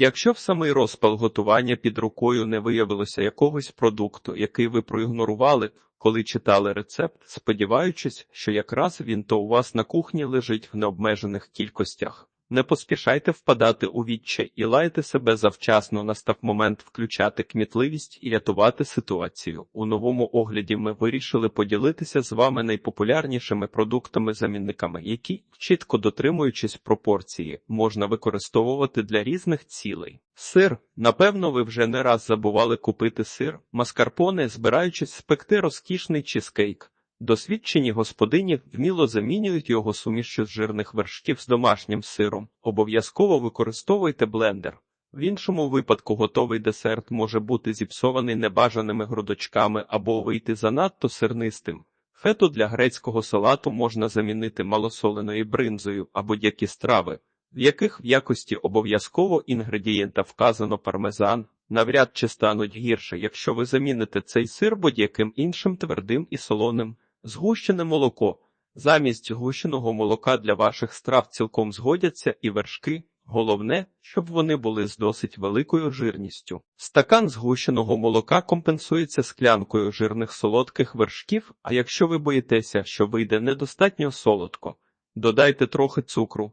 Якщо в самий розпал готування під рукою не виявилося якогось продукту, який ви проігнорували, коли читали рецепт, сподіваючись, що якраз він то у вас на кухні лежить в необмежених кількостях. Не поспішайте впадати у відчай і лайте себе завчасно настав момент включати кмітливість і рятувати ситуацію. У новому огляді ми вирішили поділитися з вами найпопулярнішими продуктами-замінниками, які, чітко дотримуючись пропорції, можна використовувати для різних цілей. Сир. Напевно, ви вже не раз забували купити сир, маскарпоне, збираючись спекти розкішний чизкейк. Досвідчені господині вміло замінюють його сумішчю з жирних вершків з домашнім сиром. Обов'язково використовуйте блендер. В іншому випадку готовий десерт може бути зіпсований небажаними грудочками або вийти занадто сирнистим. Фету для грецького салату можна замінити малосоленою бринзою або будь-які страви, в яких в якості обов'язково інгредієнта вказано пармезан, навряд чи стануть гірше, якщо ви заміните цей сир будь-яким іншим твердим і солоним. Згущене молоко. Замість згущеного молока для ваших страв цілком згодяться і вершки. Головне, щоб вони були з досить великою жирністю. Стакан згущеного молока компенсується склянкою жирних солодких вершків, а якщо ви боїтеся, що вийде недостатньо солодко, додайте трохи цукру.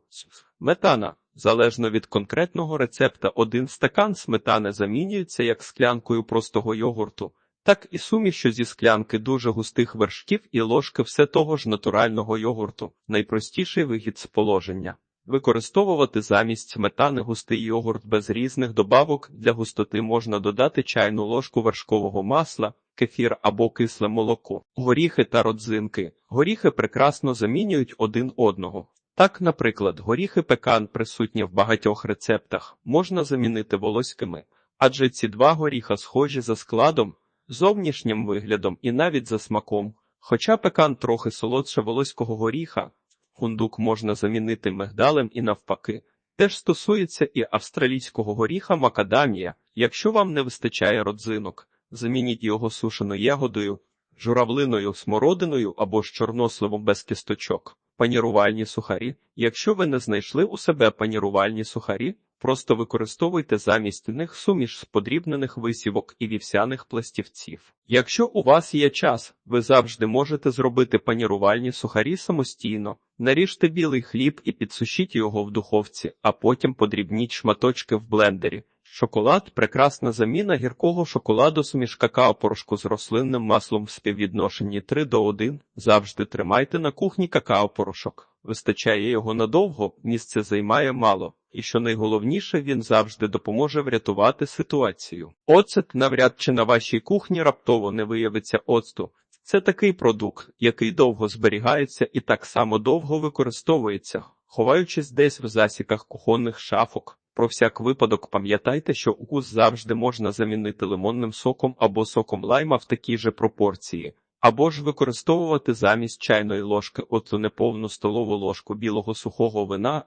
Сметана. Залежно від конкретного рецепта, один стакан сметани замінюється як склянкою простого йогурту так і сумішю зі склянки дуже густих вершків і ложки все того ж натурального йогурту, найпростіший вихід з положення. Використовувати замість сметани густий йогурт без різних добавок для густоти можна додати чайну ложку вершкового масла, кефір або кисле молоко, горіхи та родзинки. Горіхи прекрасно замінюють один одного. Так, наприклад, горіхи пекан присутні в багатьох рецептах, можна замінити волоськими, адже ці два горіха схожі за складом, зовнішнім виглядом і навіть за смаком. Хоча пекан трохи солодше волоського горіха, фундук можна замінити мигдалем і навпаки. Теж стосується і австралійського горіха макадамія. Якщо вам не вистачає родзинок, замініть його сушеною ягодою, журавлиною, смородиною або ж чорносливом без кісточок. Панірувальні сухарі. Якщо ви не знайшли у себе панірувальні сухарі, Просто використовуйте замість них суміш з подрібнених висівок і вівсяних пластівців. Якщо у вас є час, ви завжди можете зробити панірувальні сухарі самостійно, наріжте білий хліб і підсушіть його в духовці, а потім подрібніть шматочки в блендері. Шоколад прекрасна заміна гіркого шоколаду суміш какао-порошку з рослинним маслом в співвідношенні 3 до 1. Завжди тримайте на кухні какао-порошок. Вистачає його надовго, місце займає мало і що найголовніше, він завжди допоможе врятувати ситуацію. Оцет навряд чи на вашій кухні раптово не виявиться оцту. Це такий продукт, який довго зберігається і так само довго використовується, ховаючись десь в засіках кухонних шафок. Про всяк випадок пам'ятайте, що укус завжди можна замінити лимонним соком або соком лайма в такій же пропорції, або ж використовувати замість чайної ложки оцу неповну столову ложку білого сухого вина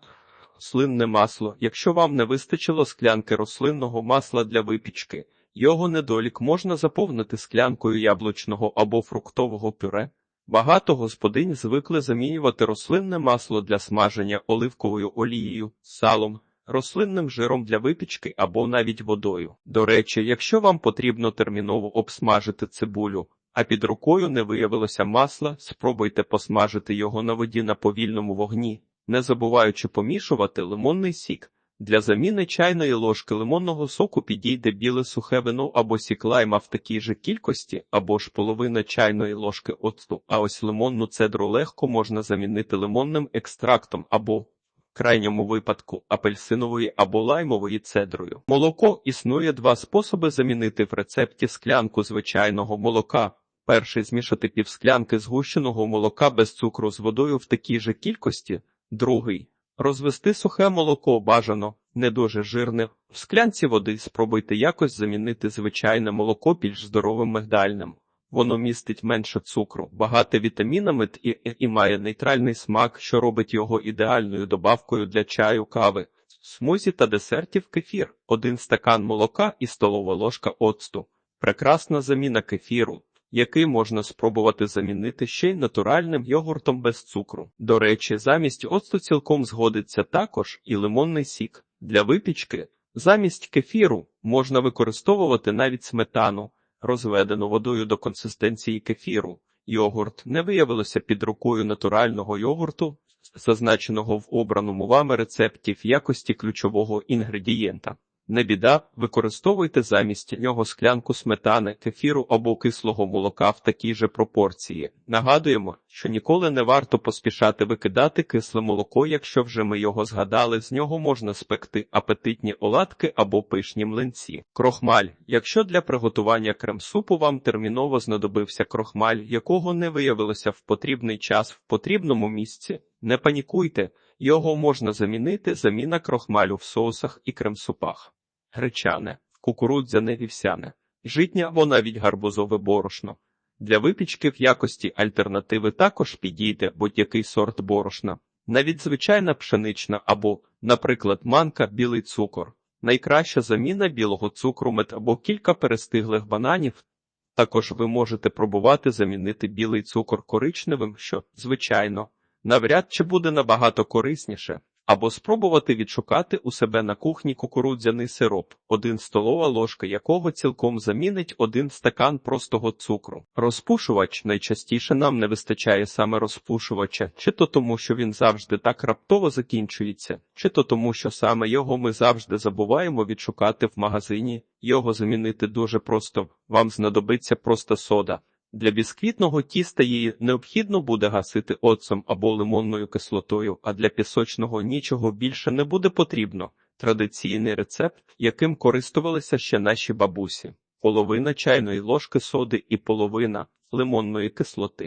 рослинне масло. Якщо вам не вистачило склянки рослинного масла для випічки, його недолік можна заповнити склянкою яблучного або фруктового пюре. Багато господинь звикли замінювати рослинне масло для смаження оливковою олією, салом, рослинним жиром для випічки або навіть водою. До речі, якщо вам потрібно терміново обсмажити цибулю, а під рукою не виявилося масла, спробуйте посмажити його на воді на повільному вогні не забуваючи помішувати лимонний сік. Для заміни чайної ложки лимонного соку підійде біле сухе вино або сік лайма в такій же кількості, або ж половина чайної ложки оцту, а ось лимонну цедру легко можна замінити лимонним екстрактом або, в крайньому випадку, апельсинової або лаймової цедрою. Молоко існує два способи замінити в рецепті склянку звичайного молока. Перший змішати півсклянки згущеного молока без цукру з водою в такій же кількості. Другий розвести сухе молоко бажано, не дуже жирне. В склянці води спробуйте якось замінити звичайне молоко більш здоровим мигдальним. Воно містить менше цукру, багате вітамінами і, і, і має нейтральний смак, що робить його ідеальною добавкою для чаю, кави, смузі та десертів кефір, один стакан молока і столова ложка оцту. Прекрасна заміна кефіру який можна спробувати замінити ще й натуральним йогуртом без цукру. До речі, замість оцту цілком згодиться також і лимонний сік. Для випічки Замість кефіру можна використовувати навіть сметану, розведену водою до консистенції кефіру. Йогурт не виявилося під рукою натурального йогурту, зазначеного в обраному вами рецепті в якості ключового інгредієнта. Не біда, використовуйте замість нього склянку сметани, кефіру або кислого молока в такій же пропорції. Нагадуємо, що ніколи не варто поспішати викидати кисле молоко, якщо вже ми його згадали, з нього можна спекти апетитні оладки або пишні млинці. Крохмаль. Якщо для приготування крем-супу вам терміново знадобився крохмаль, якого не виявилося в потрібний час в потрібному місці, не панікуйте, його можна замінити заміна крохмалю в соусах і крем-супах. Гречане, кукурудзяне вівсяне, житнє або навіть гарбузове борошно. Для випічки в якості альтернативи також підійде будь-який сорт борошна, навіть звичайна пшенична або, наприклад, манка білий цукор. Найкраща заміна білого цукру мед або кілька перестиглих бананів. Також ви можете пробувати замінити білий цукор коричневим, що, звичайно, навряд чи буде набагато корисніше, або спробувати відшукати у себе на кухні кукурудзяний сироп, один столова ложка якого цілком замінить один стакан простого цукру. Розпушувач найчастіше нам не вистачає саме розпушувача, чи то тому, що він завжди так раптово закінчується, чи то тому, що саме його ми завжди забуваємо відшукати в магазині. Його замінити дуже просто. Вам знадобиться просто сода. Для бісквітного тіста її необхідно буде гасити оцем або лимонною кислотою, а для пісочного нічого більше не буде потрібно. Традиційний рецепт, яким користувалися ще наші бабусі: половина чайної ложки соди і половина лимонної кислоти.